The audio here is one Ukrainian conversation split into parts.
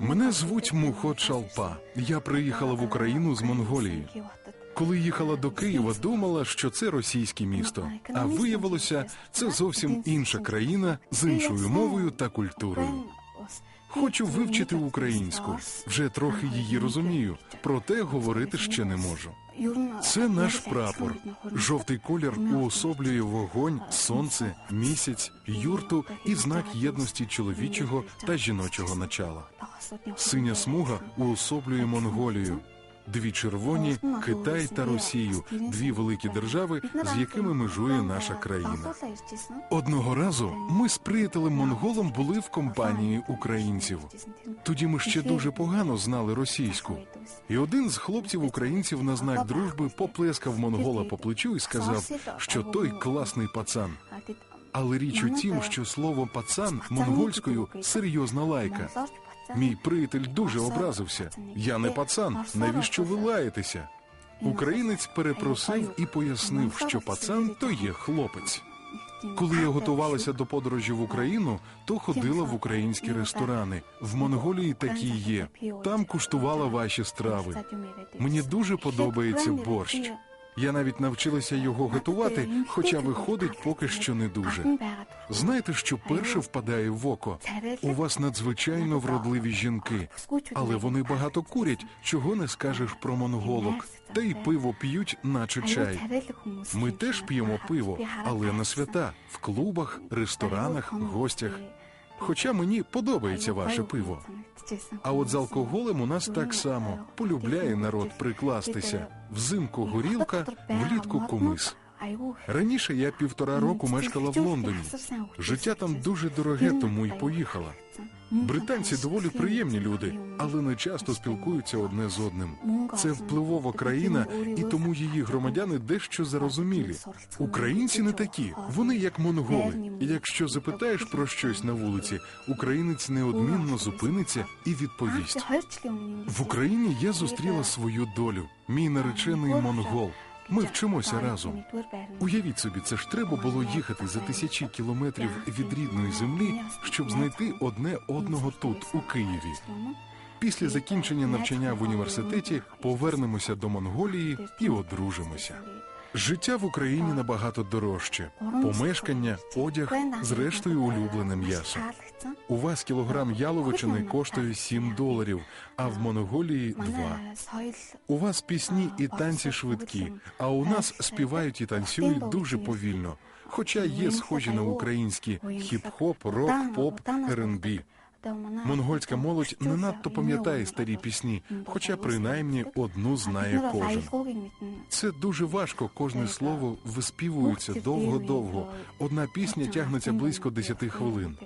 Мене звуть Мухот Шалпа. Я приїхала в Україну з Монголії. Коли їхала до Києва, думала, що це російське місто. А виявилося, це зовсім інша країна з іншою мовою та культурою. Хочу вивчити українську. Вже трохи її розумію, проте говорити ще не можу. Це наш прапор. Жовтий колір уособлює вогонь, сонце, місяць, юрту і знак єдності чоловічого та жіночого начала. Синя смуга уособлює Монголію. Дві червоні Китай та Росію, дві великі держави, з якими межує наша країна. Одного разу ми з приятелем монголом були в компанії українців. Тоді ми ще дуже погано знали російську. І один з хлопців українців на знак дружби поплескав монгола по плечу і сказав, що той класний пацан. Але річ у тім, що слово пацан монгольською серйозна лайка. Мій приятель дуже образився. Я не пацан. Навіщо ви лаєтеся? Українець перепросив і пояснив, що пацан то є хлопець. Коли я готувалася до подорожі в Україну, то ходила в українські ресторани. В Монголії такі є. Там куштувала ваші страви. Мені дуже подобається борщ. Я навіть навчилася його готувати, хоча виходить поки що не дуже. Знаєте, що перше впадає в око? У вас надзвичайно вродливі жінки, але вони багато курять, чого не скажеш про монголок. Та й пиво п'ють, наче чай. Ми теж п'ємо пиво, але на свята в клубах, ресторанах, гостях. Хоча мені подобається ваше пиво. А от з алкоголем у нас так само полюбляє народ прикластися. Взимку горілка, влітку кумис. Раніше я півтора року мешкала в Лондоні. Життя там дуже дороге, тому й поїхала. Британці доволі приємні люди, але не часто спілкуються одне з одним. Це впливова країна, і тому її громадяни дещо зарозумілі. Українці не такі, вони як монголи. Якщо запитаєш про щось на вулиці, українець неодмінно зупиниться і відповість. В Україні я зустріла свою долю. Мій наречений монгол. Ми вчимося разом. Уявіть собі, це ж треба було їхати за тисячі кілометрів від рідної землі, щоб знайти одне одного тут, у Києві. Після закінчення навчання в університеті повернемося до Монголії і одружимося. Життя в Україні набагато дорожче. Помешкання, одяг, зрештою, улюблене м'ясо. У вас кілограм яловичини коштує 7 доларів, а в Монголії 2. У вас пісні і танці швидкі, а у нас співають і танцюють дуже повільно. Хоча є схожі на українські хіп-хоп, рок, поп, R&B. Монгольська молодь не надто пам'ятає старі пісні, хоча принаймні одну знає кожен. Це дуже важко. Кожне слово виспівується довго-довго. Одна пісня тягнеться близько 10 хвилин.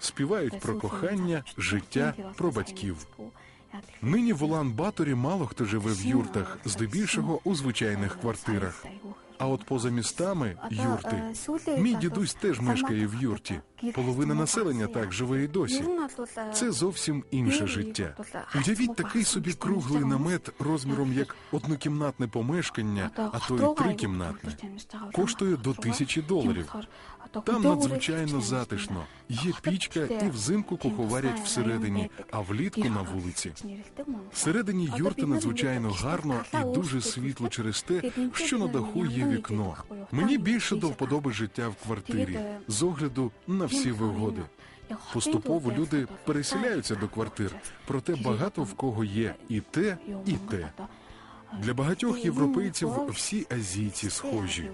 Співають про кохання, життя, про батьків. Нині в Улан-Баторі мало хто живе в юртах, здебільшого у звичайних квартирах. А от поза містами юрти. Мій дідусь теж мешкає в юрті. Половина населення так живе і досі. Це зовсім інше життя. Уявіть такий собі круглий намет розміром як однокімнатне помешкання, а то й трикімнатне. Коштує до тисячі доларів. Там надзвичайно затишно. Є пічка, і взимку куховарять всередині, а влітку на вулиці. Всередині юрти надзвичайно гарно і дуже світло через те, що на даху є вікно. Мені більше до вподоби життя в квартирі з огляду на всі вигоди. Поступово люди переселяються до квартир, проте багато в кого є і те, і те. Для багатьох європейців всі азійці схожі.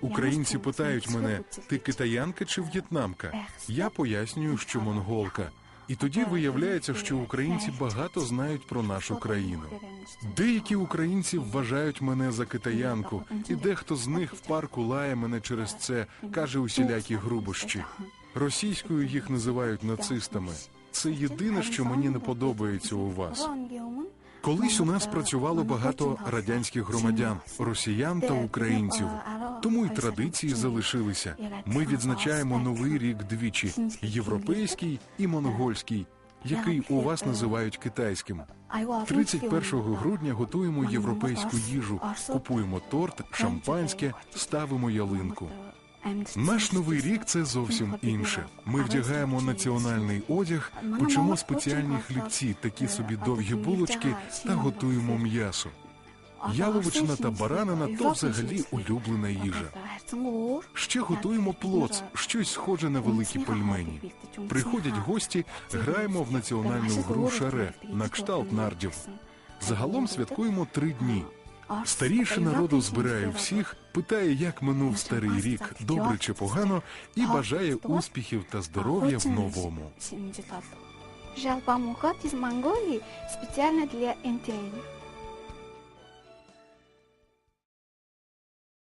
Українці питають мене: ти китаянка чи в'єтнамка? Я пояснюю, що монголка. І тоді виявляється, що українці багато знають про нашу країну. Деякі українці вважають мене за китаянку, і дехто з них в парку лає мене через це, каже усілякі грубощі. Російською їх називають нацистами. Це єдине, що мені не подобається у вас. Колись у нас працювало багато радянських громадян, росіян та українців. Тому й традиції залишилися. Ми відзначаємо новий рік двічі: європейський і монгольський, який у вас називають китайським. 31 грудня готуємо європейську їжу, купуємо торт, шампанське, ставимо ялинку. Наш новий рік це зовсім інше. Ми вдягаємо національний одяг, печемо спеціальні хлібці, такі собі довгі булочки та готуємо м'ясо. Яловичина та баранина то взагалі улюблена їжа. Ще готуємо плоц, щось схоже на великі пельмені. Приходять гості, граємо в національну гру шаре на кшталт нардів. Загалом святкуємо три дні. Старіший народу збирає всіх, питає, як минув старий рік, добре чи погано, і бажає успіхів та здоров'я в новому. Жалпа Мухат из Монголии специально для интервью.